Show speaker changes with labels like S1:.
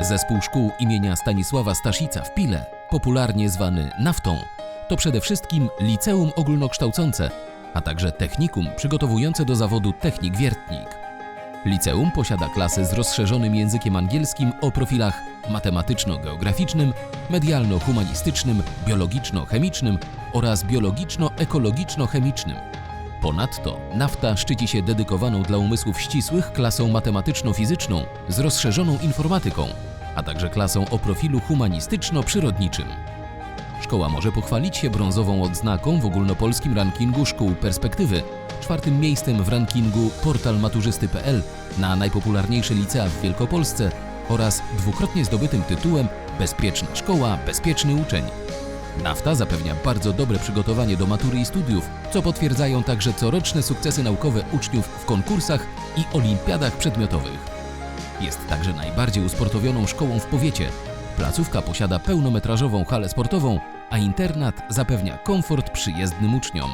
S1: Zespół szkół imienia Stanisława Staszica w Pile, popularnie zwany Naftą, to przede wszystkim liceum ogólnokształcące, a także technikum przygotowujące do zawodu technik-wiertnik. Liceum posiada klasy z rozszerzonym językiem angielskim o profilach matematyczno-geograficznym, medialno-humanistycznym, biologiczno-chemicznym oraz biologiczno-ekologiczno-chemicznym. Ponadto nafta szczyci się dedykowaną dla umysłów ścisłych klasą matematyczno-fizyczną z rozszerzoną informatyką, a także klasą o profilu humanistyczno-przyrodniczym. Szkoła może pochwalić się brązową odznaką w ogólnopolskim rankingu szkół perspektywy, czwartym miejscem w rankingu portal maturzysty.pl na najpopularniejsze licea w Wielkopolsce oraz dwukrotnie zdobytym tytułem Bezpieczna szkoła, bezpieczny uczeń. Nafta zapewnia bardzo dobre przygotowanie do matury i studiów, co potwierdzają także coroczne sukcesy naukowe uczniów w konkursach i olimpiadach przedmiotowych. Jest także najbardziej usportowioną szkołą w powiecie. Placówka posiada pełnometrażową halę sportową, a internat zapewnia komfort przyjezdnym uczniom.